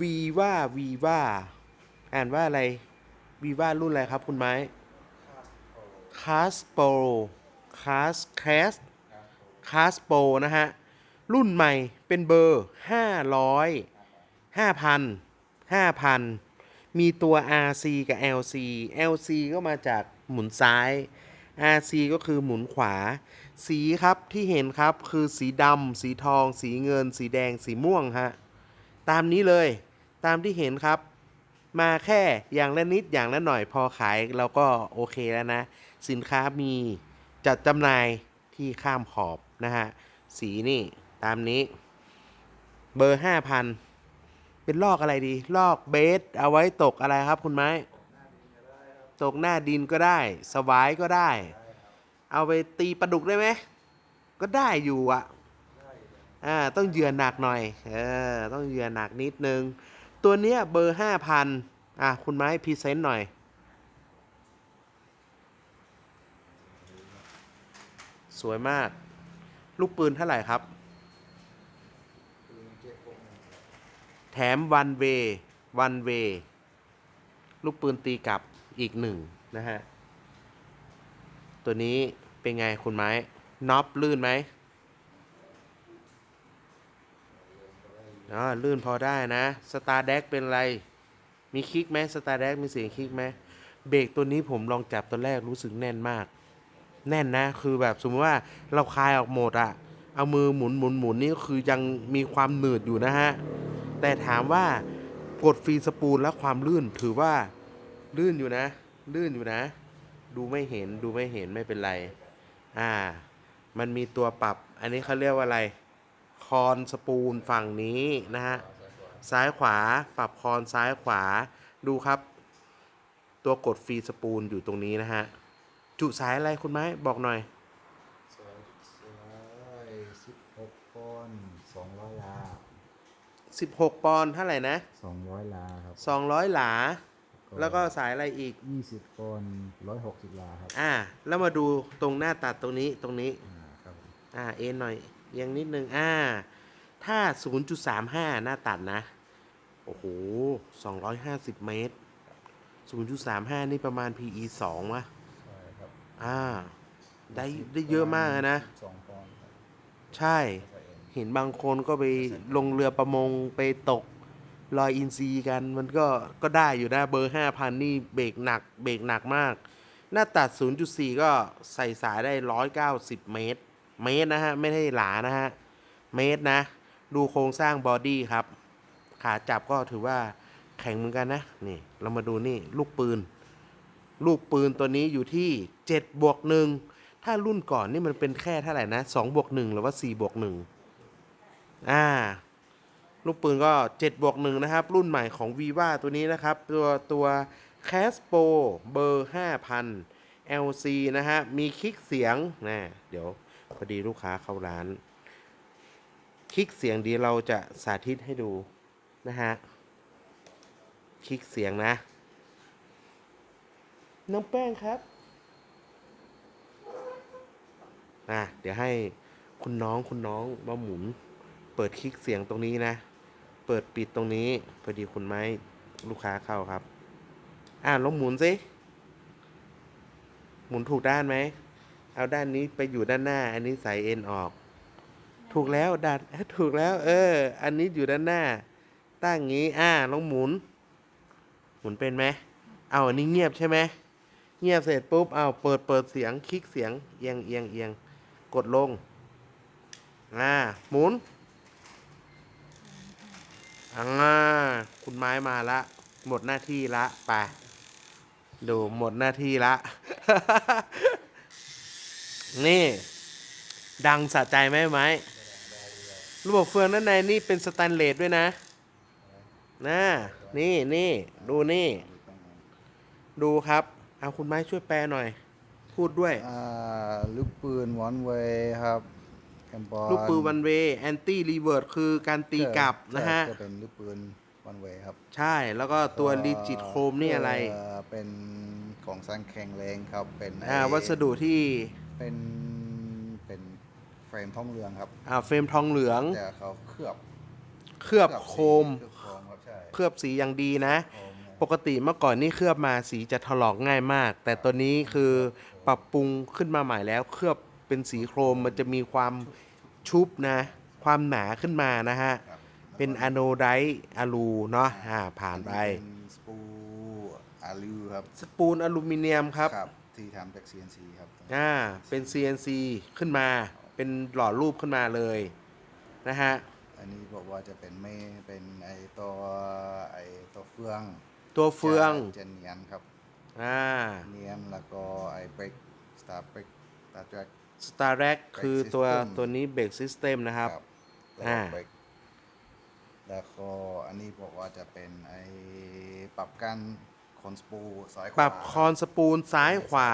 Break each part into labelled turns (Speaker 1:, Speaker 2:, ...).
Speaker 1: วีว่าวีว่าอ่านว่าอะไรวีว่ารุ่นอะไรครับคุณไม้คาสโปคาสแคสคาสโปนะฮะ รุ่นใหม่เป็นเบอร์ 500 5,000 5,000 มีตัว RC กับ LC LC ก็มาจากหมุนซ้าย RC ก็คือหมุนขวา สีครับที่เห็นครับคือสีดำ สีทอง สีเงิน สีแดง สีม่วงฮะ ตามนี้เลย ตามที่เห็นครับ มาแค่อย่างละนิดอย่างละหน่อยพอขายเราก็โอเคแล้วนะ สินค้ามีจัดจำหน่ายที่ข้ามขอบนะฮะ สีนี่ตามนี้ เบอร์ห้าพันเป็นลอกอะไรดี ลอกเบสเอาไว้ตกอะไรครับคุณไม้ ตกหน้าดินก็ได้ สวายก็ได้ เอาไปตีปลาดุกได้ไหม ก็ได้อยู่อะอ่าต้องเหยื่อหนักหน่อย เออ ต้องเหยื่อหนักนิดนึง ตัวเนี้ยเบอร์ห้าพันอะ คุณไม้พรีเซนต์หน่อย สวยมาก ลูกปืนเท่าไหร่ครับ แถมวันเววันเวลูกปืนตีกลับอีกหนึ่งนะฮะ ตัวนี้เป็นไงคุณไม้น็อปลื่นไหม อ๋อลื่นพอได้นะสตาร์แดกเป็นไร มีคลิกไหมสตาร์แดกมีเสียงคลิกไหมเบรกตัวนี้ผมลองจับตัวแรกรู้สึกแน่นมาก แน่นนะ คือแบบสมมติว่าเราคลายออกหมดอะเอามือหมุนหมุนหมุนนี่คือยังมีความหนืดอยู่นะฮะ แต่ถามว่ากดฟรีสปูลแล้วความลื่นถือว่าลื่นอยู่นะ ลื่นอยู่นะ ดูไม่เห็นดูไม่เห็นไม่เป็นไร อ่า มันมีตัวปรับ อันนี้เขาเรียกว่าอะไร คอนสปูลฝั่งนี้นะฮะซ้ายขวาปรับคอนซ้ายขวาดูครับ ตัวกดฟรีสปูลอยู่ตรงนี้นะฮะจุสายอะไรคุณไม้บอกหน่อย
Speaker 2: สองร้อยสิบหกปอนด์สองร้อยลา
Speaker 1: 16ปอนด์เท่าไหร่นะ
Speaker 2: สองร้อยลาครับ
Speaker 1: 200หลา แล้วก็สายอะไรอีก
Speaker 2: ยี่สิบปอนด์ร้อยหกสิบลาครับ
Speaker 1: อ่าแล้วมาดูตรงหน้าตัดตรงนี้ตรงนี้
Speaker 2: อ่าครับผม
Speaker 1: อ่าเอ็นหน่อย เอียังนิดนึงอ่า ถ้า 0.35 หน้าตัดนะ โอ้โห 250 เมตร 0.35 นี่ประมาณ PE 2วะ
Speaker 2: ใช่ครับ
Speaker 1: อ่า ได้ได้เยอะมากนะ
Speaker 2: สองปอนด์ครับ
Speaker 1: ใช่ เห็นบางคนก็ไปลงเรือประมงไปตกลอยอินซีกันมันก็ก็ได้อยู่นะ เบอร์ 5,000 นี่เบรกหนัก เบรกหนักมาก หน้าตัด 0.4 ก็ใส่สายได้ 190 เมตร เมตรนะฮะ ไม่ได้หลานะฮะ เมตรนะ ดูโครงสร้างบอดี้ครับ ขาจับก็ถือว่าแข็งเหมือนกันนะ นี่ เรามาดูนี่ ลูกปืน ลูกปืนตัวนี้อยู่ที่7บวก1ถ้ารุ่นก่อนนี่มันเป็นแค่เท่าไหร่นะ2บวก1หรือว่า4บวก1อ่า ลูกปืนก็7บวก1นะครับ รุ่นใหม่ของ viva ตัวนี้นะครับ ตัวตัว Caspo เบอร์ 5,000 LC นะฮะ มีคลิกเสียงนะเดี๋ยว พอดีลูกค้าเข้าร้าน คลิกเสียงดีเราจะสาธิตให้ดูนะฮะ คลิกเสียงนะ น้องแป้งครับอะเดี๋ยวให้คุณน้องคุณน้องมาหมุน เปิดคลิกเสียงตรงนี้นะ เปิดปิดตรงนี้พอดีคุณไม้ลูกค้าเข้าครับ อะลองหมุนสิหมุนถูกด้านไหม เอาด้านนี้ไปอยู่ด้านหน้า อันนี้ใส่เอ็นออก ถูกแล้วดัดถูกแล้ว เออ อันนี้อยู่ด้านหน้า ตั้งงี้อ่าลองหมุน หมุนเป็นไหมเอาอันนี้เงียบใช่ไหมเงียบเสร็จปุ๊บเอาเปิดเปิดเสียงคลิกเสียงเอียงเอียงเอียงกดลงอ่าหมุนอ่าคุณไม้มาละ หมดหน้าที่ละไปดูหมดหน้าที่ละ นี่ ดังสะใจไหมไหมระบบเฟืองด้านในนี่เป็นสแตนเลสด้วยนะนะนี่นี่ดูนี่ ดูครับ เอาคุณไม้ช่วยแปลหน่อย พูดด้วย
Speaker 2: อ่าลูกปืนวันเวย์ครับแคมปอน
Speaker 1: ลูกปืนวันเวแอนตี้รีเวิร์ดคือการตีกลับนะฮะ
Speaker 2: จะเป็นลูกปืนวันเวย์ครับ
Speaker 1: ใช่แล้วก็ตัวรีจิตโครมนี่อะไร
Speaker 2: เเป็นของสร้างแข็งแรงครับเป็น
Speaker 1: อ่า
Speaker 2: ไอ้
Speaker 1: วัสดุที่
Speaker 2: เป็นเป็นเฟรมทองเหลืองครับ
Speaker 1: อ่าเฟรมทองเหลือง
Speaker 2: แต่เขาเคลือบ
Speaker 1: เเคลือบโคม
Speaker 2: เคลือบโคมครับใช่
Speaker 1: เคลือบสีอย่างดีนะ
Speaker 2: โคมเนี่ย
Speaker 1: ปกติเมื่อก่อนนี่เคลือบมาสีจะถลอกง่ายมาก แต่ตัวนี้คือปรับปรุงขึ้นมาใหม่แล้ว เคลือบเป็นสีโครมมันจะมีความชุบนะ ความหนาขึ้นมานะฮะ
Speaker 2: ครับ
Speaker 1: เป็นอะโนไดอะลูเนาะอ่าผ่านไป
Speaker 2: เป็นสปูอาลูครับ
Speaker 1: สปูนอลูมิเนียมครับ
Speaker 2: ที่ทำจาก CNC ครับ
Speaker 1: อ่าเป็น CNC ขึ้นมา เป็นหล่อรูปขึ้นมาเลยนะฮะ
Speaker 2: อันนี้บอกว่าจะเป็นไม่เป็นไอตัวไอตัวเฟือง
Speaker 1: ตัวเฟือง
Speaker 2: จะจะเนียนครับ
Speaker 1: อ่า
Speaker 2: เนียนแล้วก็ไอเบรกสตาร์เบรกสตาร์แทร็ก
Speaker 1: Star r a c คือตัว
Speaker 2: System
Speaker 1: ตัวนี้เบรกซิสเต็มนะครับ
Speaker 2: แล้ว
Speaker 1: อ่า
Speaker 2: ก็เบรกแล้วก็อันนี้บอกว่าจะเป็นไอปรับกัน คอนสปูซ้ายขวา
Speaker 1: ปรับคอนสปูลซ้ายขวา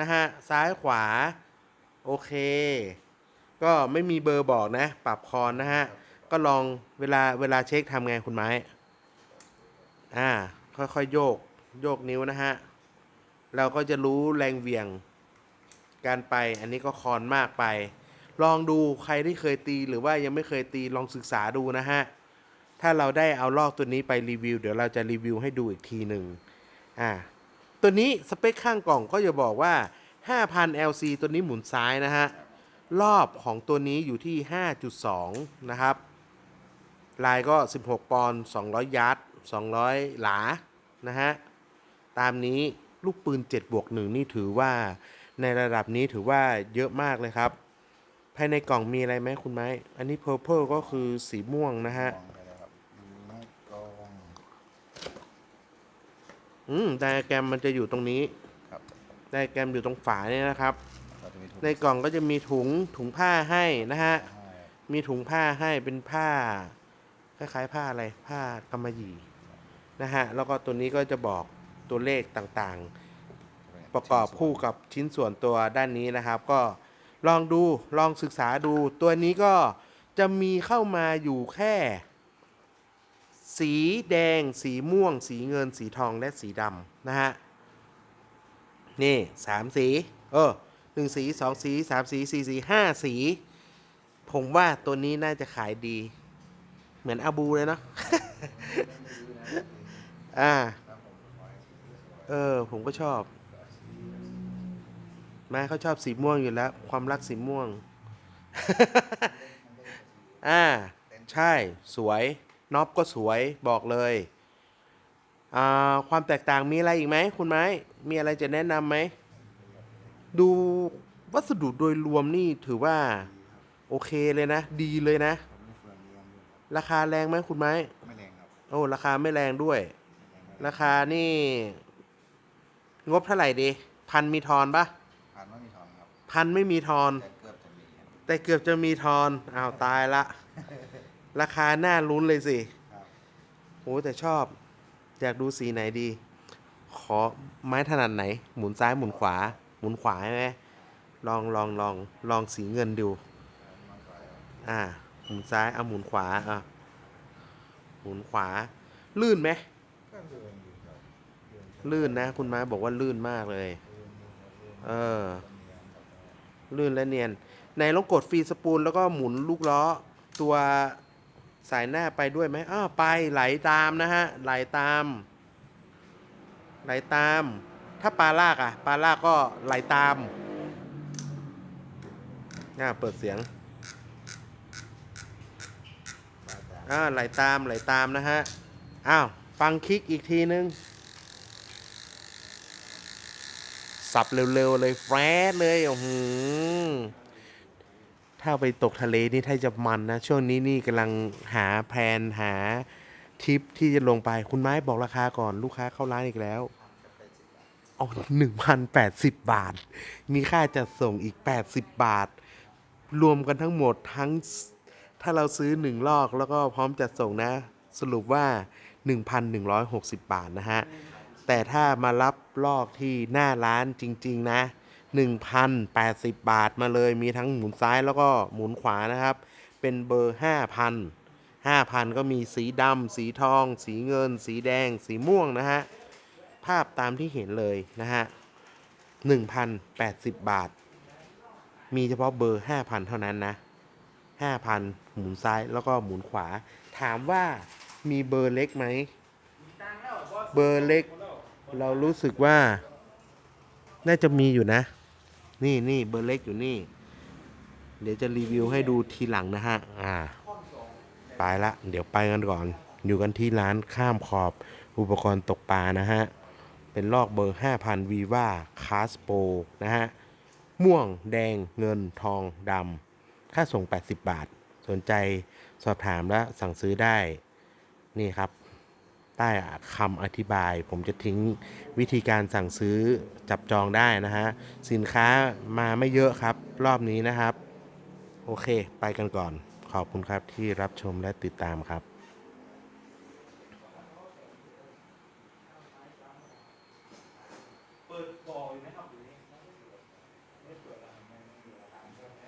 Speaker 1: นะฮะซ้ายขวา โอเค ก็ไม่มีเบอร์บอกนะ ปรับคอนนะฮะ ก็ลองเวลาเวลาเช็คทำไงคุณไม้ อ่า ค่อยๆโยก โยกนิ้วนะฮะ เราก็จะรู้แรงเหวี่ยง การไปอันนี้ก็คอนมากไป ลองดูใครที่เคยตีหรือว่ายังไม่เคยตีลองศึกษาดูนะฮะถ้าเราได้เอาลอกตัวนี้ไปรีวิว เดี๋ยวเราจะรีวิวให้ดูอีกทีหนึ่ง อ่าตัวนี้สเปคข้างกล่องก็จะบอกว่า 5,000 LC ตัวนี้หมุนซ้ายนะฮะ รอบของตัวนี้อยู่ที่ 5.2 นะครับ ลายก็ 16 ปอนด์200 ยาร์ด200 หลา นะฮะ ตามนี้ลูกปืน 7 บวก 1 นี่ถือว่าในระดับนี้ถือว่าเยอะมากเลยครับ ภายในกล่องมีอะไรไหมคุณไม้ อันนี้ Purple ก็คือสีม่วงนะฮะ
Speaker 2: มองไปเลยครับไม่กล้อง
Speaker 1: อืมไดอะแกรมมันจะอยู่ตรงนี้
Speaker 2: ครับ
Speaker 1: ไดอะแกรมอยู่ตรงฝาเนี่ยนะครับ
Speaker 2: ก็จะมีถุง
Speaker 1: ในกล่องก็จะมีถุงถุงผ้าให้นะฮะ
Speaker 2: ให้
Speaker 1: มีถุงผ้าให้เป็นผ้า คล้ายๆผ้าอะไร ผ้ากำมะหยี่นะฮะ แล้วก็ตัวนี้ก็จะบอกตัวเลขต่างๆ ประกอบคู่กับชิ้นส่วนตัวด้านนี้นะครับ ก็ลองดูลองศึกษาดู ตัวนี้ก็จะมีเข้ามาอยู่แค่ สีแดง สีม่วง สีเงิน สีทอง และสีดำนะฮะ นี่สามสี เออหนึ่งสีสองสีสามสีสี่สีห้าสี ผมว่าตัวนี้น่าจะขายดี เหมือนอาบูเลยเนาะ อ่า เออ ผมก็ชอบแม่เขาชอบสีม่วงอยู่แล้ว ความรักสีม่วง อ่า ใช่ สวย น็อปก็สวยบอกเลยอ่าความแตกต่างมีอะไรอีกไหมคุณไม้ มีอะไรจะแนะนำไหม ดูวัสดุโดยรวมนี่ถือว่า โอเคเลยนะ ดีเลยนะ
Speaker 2: ผมมีเฟืองเลี้ยงด้วยครับ
Speaker 1: ราคาแรงไหมคุณไม้
Speaker 2: ไม่แรงครับ
Speaker 1: โอ้ราคาไม่แรงด้วย ราคานี่ งบเท่าไหร่ดี พันมีทอนปะ
Speaker 2: ผ่านว่ามีทองครับ
Speaker 1: พันไม่มีทอน
Speaker 2: แต่เกือบจะมีครับ
Speaker 1: แต่เกือบจะมีทอนอ้าวตายละ ราคาน่าลุ้นเลยสิ
Speaker 2: ครับ
Speaker 1: โหแต่ชอบ อยากดูสีไหนดี ขอไม้ถนัดไหน หมุนซ้ายหมุนขวา หมุนขวาใช่ไหมลองลองลองลองสีเงินดู
Speaker 2: มากกว่าครับ
Speaker 1: อ่า หมุนซ้ายเอาหมุนขวาอะหมุนขวา ลื่นไหม
Speaker 2: ก็เดินอยู่ครับเดิน
Speaker 1: ลื่นนะ คุณไม้บอกว่าลื่นมากเลย
Speaker 2: เดินอยู่ครับเดิน
Speaker 1: เออ
Speaker 2: เนียนครับ
Speaker 1: ลื่นและเนียน ในลองกดฟรีสปูลแล้วก็หมุนลูกล้อตัว สายหน้าไปด้วยไหมอ้าวไปไหลตามนะฮะ ไหลตาม ไหลตาม ถ้าปลาลากอะปลาลากก็ไหลตามอ่าเปิดเสียง
Speaker 2: บาตา
Speaker 1: อ่าไหลตามไหลตามนะฮะ อ้าว ฟังคลิกอีกทีนึง สับเร็วๆเลยแฟรดเลยโอ้โห ถ้าไปตกทะเลนี่ถ้าจะมันนะ ช่วงนี้นี่กำลังหาแพลนหาทริปที่จะลงไปคุณไม้บอกราคาก่อนลูกค้าเข้าร้านอีกแล้วอ๋อหนึ่งพันแปดสิบบาท มีค่าจัดส่งอีกแปดสิบบาท รวมกันทั้งหมดทั้ง ถ้าเราซื้อหนึ่งลอกแล้วก็พร้อมจัดส่งนะ สรุปว่า1,160บาทนะฮะ แต่ถ้ามารับลอกที่หน้าร้านจริง ๆ นะ 1,080 บาทมาเลย มีทั้งหมุนซ้ายแล้วก็หมุนขวานะครับ เป็นเบอร์ 5,000 5,000 ก็มีสีดำ สีทอง สีเงิน สีแดง สีม่วงนะฮะ ภาพตามที่เห็นเลยนะฮะ 1,080 บาท มีเฉพาะเบอร์ 5,000 เท่านั้นนะ 5,000 หมุนซ้ายแล้วก็หมุนขวา ถามว่ามีเบอร์เล็กไหม เบอร์เล็ก เรารู้สึกว่า น่าจะมีอยู่นะ นี่นี่เบอร์เล็กอยู่นี่ เดี๋ยวจะรีวิวให้ดูทีหลังนะฮะ อ่า ไปละ เดี๋ยวไปกันก่อน อยู่กันที่ร้านข้ามขอบอุปกรณ์ตกปลานะฮะ เป็นลอกเบอร์ 5,000วีว่าคาสโปนะฮะ ม่วงแดงเงินทองดำค่าส่ง 80 บาท สนใจสอบถามและสั่งซื้อได้ นี่ครับ ใต้คำอธิบาย ผมจะทิ้งวิธีการสั่งซื้อจับจองได้นะฮะ สินค้ามาไม่เยอะครับ รอบนี้นะครับ โอเค ไปกันก่อน ขอบคุณครับที่รับชมและติดตามครับ